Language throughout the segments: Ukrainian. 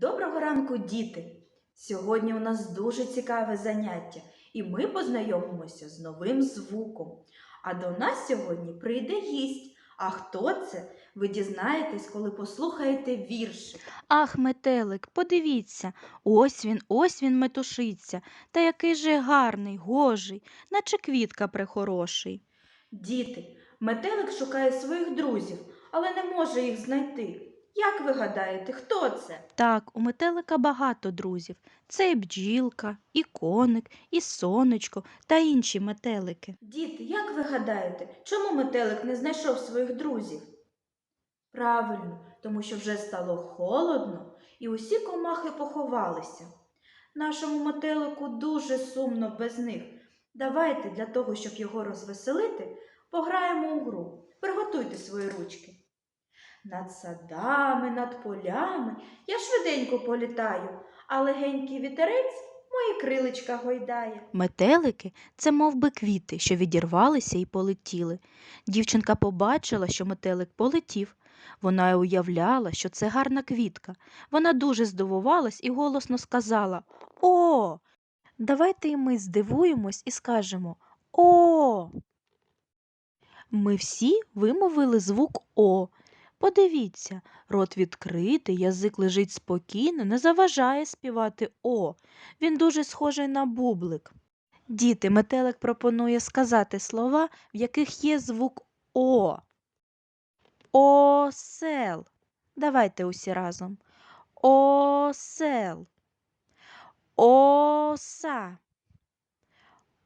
Доброго ранку, діти! Сьогодні у нас дуже цікаве заняття, і ми познайомимося з новим звуком. А до нас сьогодні прийде гість. А хто це? Ви дізнаєтесь, коли послухаєте віршик. Ах, метелик, подивіться, ось він, ось він метушиться, та який же гарний, гожий, наче квітка прихороший. Діти, метелик шукає своїх друзів, але не може їх знайти. Як ви гадаєте, хто це? Так, у метелика багато друзів. Це і бджілка, і коник, і сонечко та інші метелики. Діти, як ви гадаєте, чому метелик не знайшов своїх друзів? Правильно, тому що вже стало холодно, і усі комахи поховалися. Нашому метелику дуже сумно без них. Давайте для того, щоб його розвеселити, пограємо у гру. Приготуйте свої ручки. Над садами, над полями я швиденько політаю, а легенький вітерець мої крилечка гойдає. Метелики це мов би квіти, що відірвалися і полетіли. Дівчинка побачила, що метелик полетів. Вона й уявляла, що це гарна квітка. Вона дуже здивувалась і голосно сказала О! Давайте і ми здивуємось і скажемо О. Ми всі вимовили звук О. Подивіться, рот відкритий, язик лежить спокійно, не заважає співати О. Він дуже схожий на бублик. Діти, метелик пропонує сказати слова, в яких є звук О. Осел. Давайте усі разом. Осел. Оса.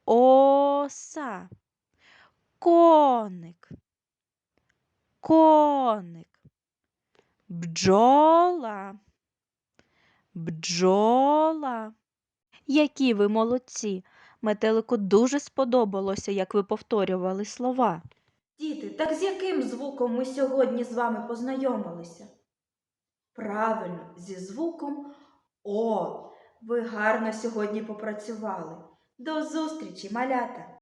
Оса. Коник. Коник. Бджола. Бджола. Які ви молодці! Метелику дуже сподобалося, як ви повторювали слова. Діти, так з яким звуком ми сьогодні з вами познайомилися? Правильно, зі звуком О. Ви гарно сьогодні попрацювали. До зустрічі, малята!